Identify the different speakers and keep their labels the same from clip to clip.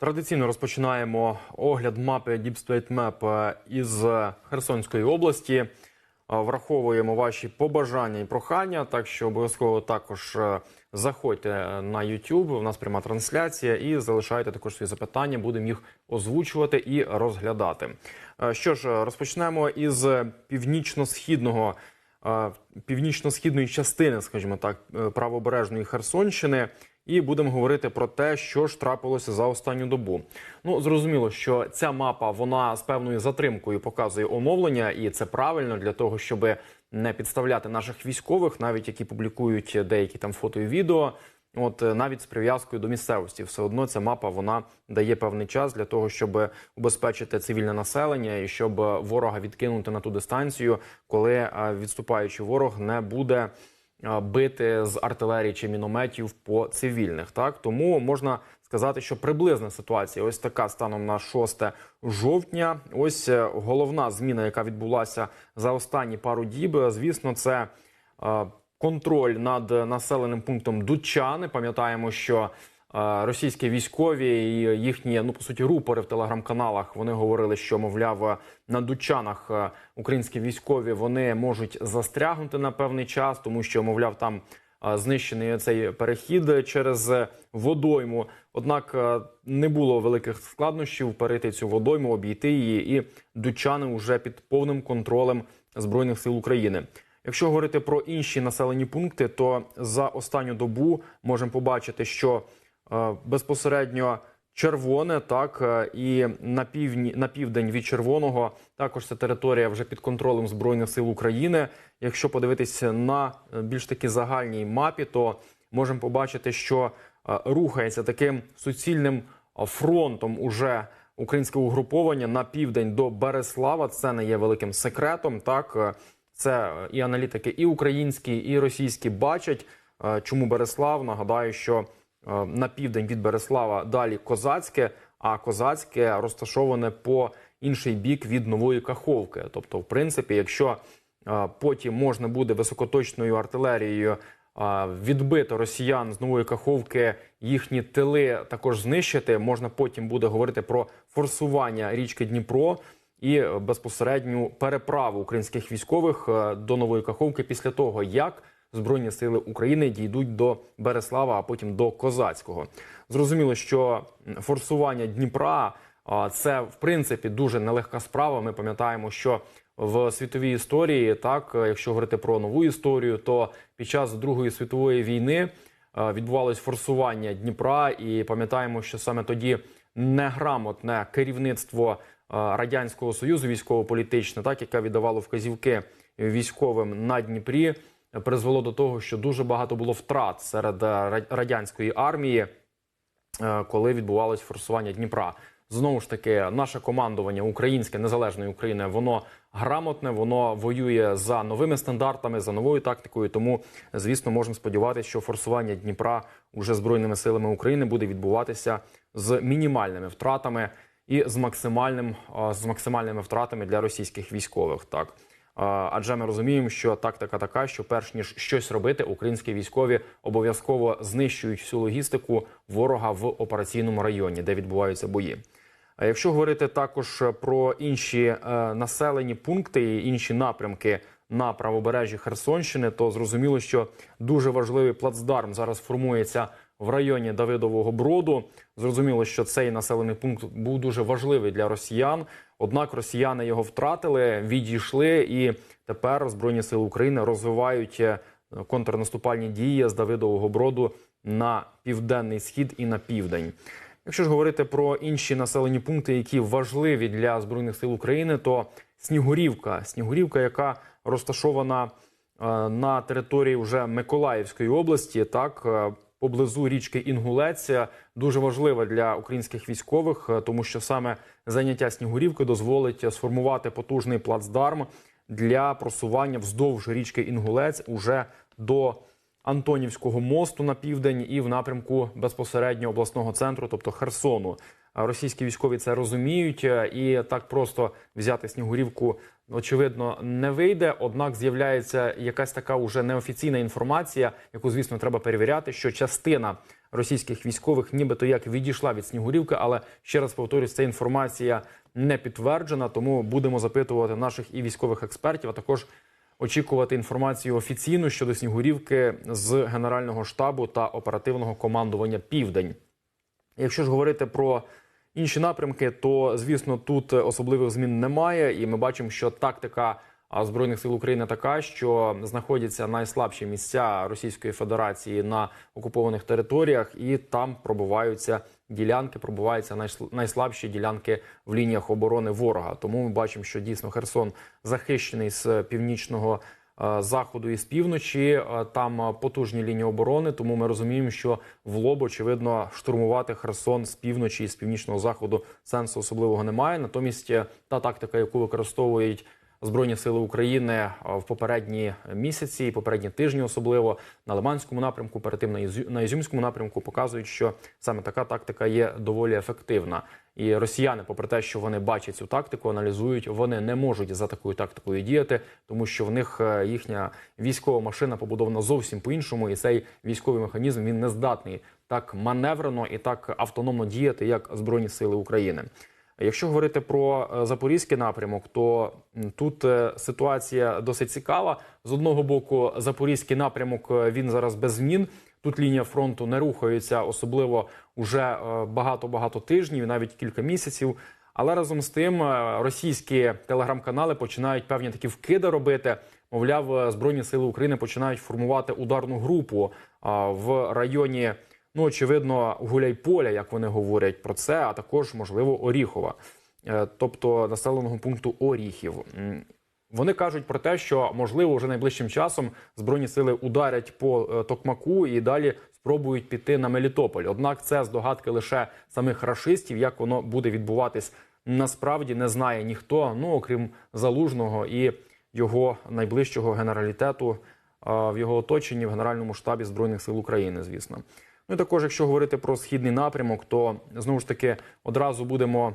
Speaker 1: Традиційно розпочинаємо огляд мапи Deep State Map із Херсонської області. Е, Враховуємо ваші побажання і прохання, так що обов'язково також е, заходьте на YouTube, У нас пряма трансляція, і залишайте також свої запитання. Будемо їх озвучувати і розглядати. Е, Що ж, розпочнемо із північно-східного е, північно-східної частини, скажімо так, е, правобережної Херсонщини. І будемо говорити про те, що ж трапилося за останню добу. Ну зрозуміло, що ця мапа вона з певною затримкою показує оновлення, і це правильно для того, щоб не підставляти наших військових, навіть які публікують деякі там фото і відео. От е, навіть з прив'язкою до місцевості, все одно ця мапа вона дає певний час для того, щоб убезпечити цивільне населення і щоб ворога відкинути на ту дистанцію, коли е, відступаючий ворог не буде бити з артилерії чи мінометів по цивільних. Так тому можна сказати, що приблизна ситуація ось така станом на 6 жовтня. Ось е, головна зміна, яка відбулася за останні пару діб. Звісно, це контроль над населеним пунктом Дучани. Пам'ятаємо, що російські військові і їхні ну по суті рупори в телеграм-каналах вони говорили, що мовляв на Дучанах е, українські військові вони можуть застрягнути на певний час, тому що мовляв там. е, Знищений цей перехід через водойму. Однак е, не було великих складнощів перейти цю водойму, обійти її, і дучани вже під повним контролем збройних сил України. Якщо говорити про інші населені пункти, то за останню добу можемо побачити, що безпосередньо червоне, так е, і на півдні на південь від червоного також це територія вже під контролем збройних сил України. Якщо подивитися на е, більш таки загальній мапі, то можемо побачити, що е, рухається таким суцільним е, фронтом уже українське угруповання на південь до Береслава. Це не є великим секретом. Так Е, це і аналітики, і українські, і російські бачать, е, чому Береслав. Нагадаю, що е, на південь від Береслава далі козацьке, а козацьке розташоване по інший бік від нової Каховки. Тобто, в принципі, якщо е, потім можна буде високоточною артилерією е, відбити росіян з нової Каховки, їхні тили також знищити, можна потім буде говорити про форсування річки Дніпро і безпосередню переправу українських військових е, до нової Каховки після того, як Збройні сили України дійдуть до Береслава, а потім до Козацького. Зрозуміло, що форсування Дніпра це в принципі дуже нелегка справа. Ми пам'ятаємо, що в світовій історії, так якщо говорити про нову історію, то під час Другої світової війни відбувалось форсування Дніпра, і пам'ятаємо, що саме тоді неграмотне керівництво радянського союзу, військово-політичне, так яке віддавало вказівки військовим на Дніпрі, призвело до того, що дуже багато було втрат серед е, радянської армії, е, коли відбувалось форсування Дніпра. Знову ж таки, наше командування українське незалежної України, воно грамотне, воно воює за новими стандартами, за новою тактикою. Тому, звісно, можемо сподіватися, що форсування Дніпра уже збройними силами України буде відбуватися з мінімальними втратами і з максимальним з максимальними втратами для російських військових. Так. Адже ми розуміємо, що тактика така, що перш ніж щось робити, українські військові обов'язково знищують всю логістику ворога в операційному районі, де відбуваються бої. Якщо говорити також про інші е, населені пункти і інші напрямки на правобережжі Херсонщини, то зрозуміло, що дуже важливий плацдарм зараз формується в районі Давидового Броду. Зрозуміло, що цей населений пункт був дуже важливий для росіян. Однак росіяни його втратили, відійшли, і тепер Збройні сили України розвивають е, контрнаступальні дії з Давидового Броду на південний схід і на південь. Якщо ж говорити про інші населені пункти, які важливі для збройних сил України, то Снігурівка, Снігурівка, яка розташована е, на території вже Миколаївської області, так е, поблизу річки Інгулець, дуже важлива для українських військових, е, тому що саме заняття Снігурівки дозволить е, сформувати потужний плацдарм для просування вздовж річки Інгулець уже до Антонівського мосту на південь і в напрямку безпосередньо обласного центру, тобто Херсону. Російські військові це розуміють, е, і так просто взяти Снігурівку очевидно не вийде. Однак з'являється якась така уже неофіційна інформація, яку звісно треба перевіряти, що частина російських військових, нібито як відійшла від Снігурівки, але ще раз повторюсь, ця інформація не підтверджена. Тому будемо запитувати наших і військових експертів, а також очікувати інформацію офіційну щодо Снігурівки з Генерального штабу та оперативного командування Південь. Якщо ж говорити про інші напрямки, то звісно тут особливих змін немає, і ми бачимо, що тактика збройних сил України така, що знаходяться найслабші місця Російської Федерації на окупованих територіях, і там пробиваються ділянки, пробиваються найсл- найслабші ділянки в лініях оборони ворога. Тому ми бачимо, що дійсно Херсон захищений з північного е, заходу і з півночі. Е, Там е, потужні лінії оборони. Тому ми розуміємо, що в лоб, очевидно, штурмувати Херсон з півночі і з північного заходу сенсу особливого немає. Натомість е, та тактика, яку використовують. Збройні сили України е, в попередні місяці, і попередні тижні, особливо на Лиманському напрямку, перед тим на Ізюмському напрямку, показують, що саме така тактика є доволі ефективна. І росіяни, попри те, що вони бачать цю тактику, аналізують, вони не можуть за такою тактикою діяти, тому що в них е, їхня військова машина побудована зовсім по-іншому, і цей військовий механізм він не здатний так маневрено і так автономно діяти, як Збройні Сили України. Якщо говорити про е, запорізький напрямок, то тут е, ситуація досить цікава. З одного боку, запорізький напрямок він зараз без змін. Тут лінія фронту не рухається, особливо уже багато багато тижнів, навіть кілька місяців. Але разом з тим е, російські телеграм-канали починають певні такі вкиди робити. Мовляв, е, збройні сили України починають формувати ударну групу в районі. Ну, очевидно, Гуляйполя, як вони говорять про це, а також можливо Оріхова, Е, тобто населеного пункту Оріхів. Вони кажуть про те, що можливо вже найближчим часом збройні сили ударять по е, Токмаку і далі спробують піти на Мелітополь. Однак це здогадки лише самих рашистів. Як воно буде відбуватись насправді не знає ніхто, ну окрім залужного і його найближчого генералітету в його оточенні в Генеральному штабі Збройних сил України, звісно. Ну і також, якщо говорити про східний напрямок, то знову ж таки одразу будемо е,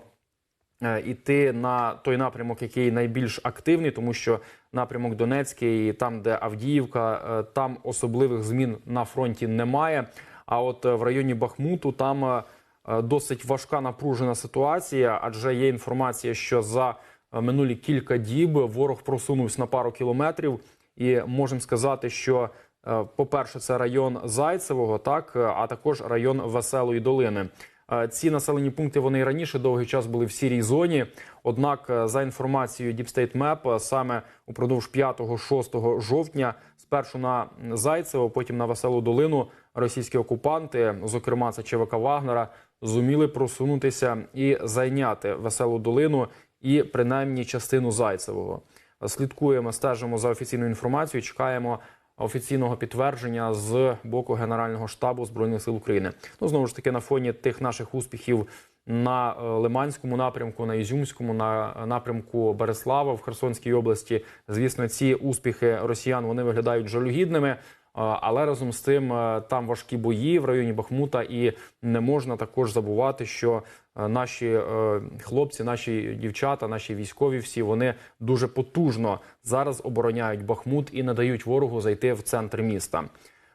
Speaker 1: іти на той напрямок, який найбільш активний, тому що напрямок Донецький, там, де Авдіївка, е, там особливих змін на фронті немає. А от е, в районі Бахмуту там е, е, досить важка напружена ситуація, адже є інформація, що за е, минулі кілька діб ворог просунувся на пару кілометрів, і можемо сказати, що е, по-перше, це район Зайцевого, так е, а також район Веселої долини. Е, Ці населені пункти вони і раніше довгий час були в сірій зоні. Однак, е, за інформацією Deep State Map, е, саме упродовж 5-6 жовтня, спершу на Зайцево, потім на Веселу долину, російські окупанти, зокрема це ЧВК Вагнера, зуміли просунутися і зайняти Веселу долину і принаймні частину Зайцевого. Слідкуємо, стежимо за офіційною інформацією. Чекаємо офіційного підтвердження з боку Генерального штабу збройних сил України. Ну знову ж таки на фоні тих наших успіхів на е, Лиманському напрямку, на Ізюмському, на напрямку Береслава в Херсонській області. Звісно, ці успіхи росіян вони виглядають жалюгідними. Але разом з тим е, там важкі бої в районі Бахмута, і не можна також забувати, що е, наші е, хлопці, наші дівчата, наші військові, всі вони дуже потужно зараз обороняють Бахмут і не дають ворогу зайти в центр міста.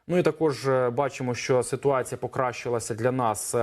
Speaker 1: Ну і також бачимо, що ситуація покращилася для нас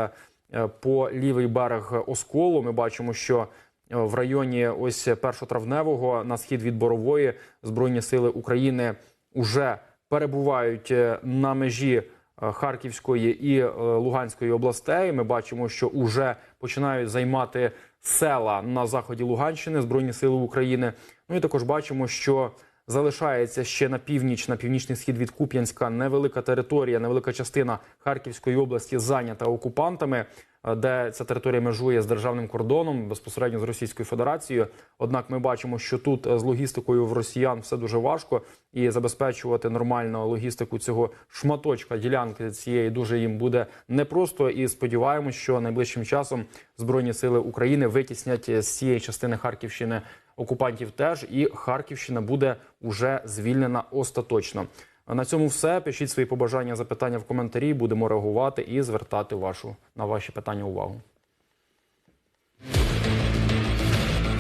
Speaker 1: по лівий берег Осколу. Ми бачимо, що в районі ось першотравневого на схід від Борової збройні сили України вже перебувають е, на межі е, Харківської і е, Луганської областей. Ми бачимо, що вже починають займати села на заході Луганщини Збройні Сили України. Ну і також бачимо, що залишається ще на північ, на північний схід від Куп'янська невелика територія, невелика частина Харківської області зайнята окупантами, е, де ця територія межує з державним кордоном безпосередньо з Російською Федерацією. Однак ми бачимо, що тут е, з логістикою в росіян все дуже важко, і забезпечувати нормальну логістику цього шматочка ділянки цієї дуже їм буде непросто. І сподіваємось, що найближчим часом збройні сили України витіснять з цієї частини Харківщини окупантів теж, і Харківщина буде уже звільнена остаточно. На цьому все пишіть свої побажання, запитання в коментарі. Будемо реагувати і звертати вашу на ваші питання увагу.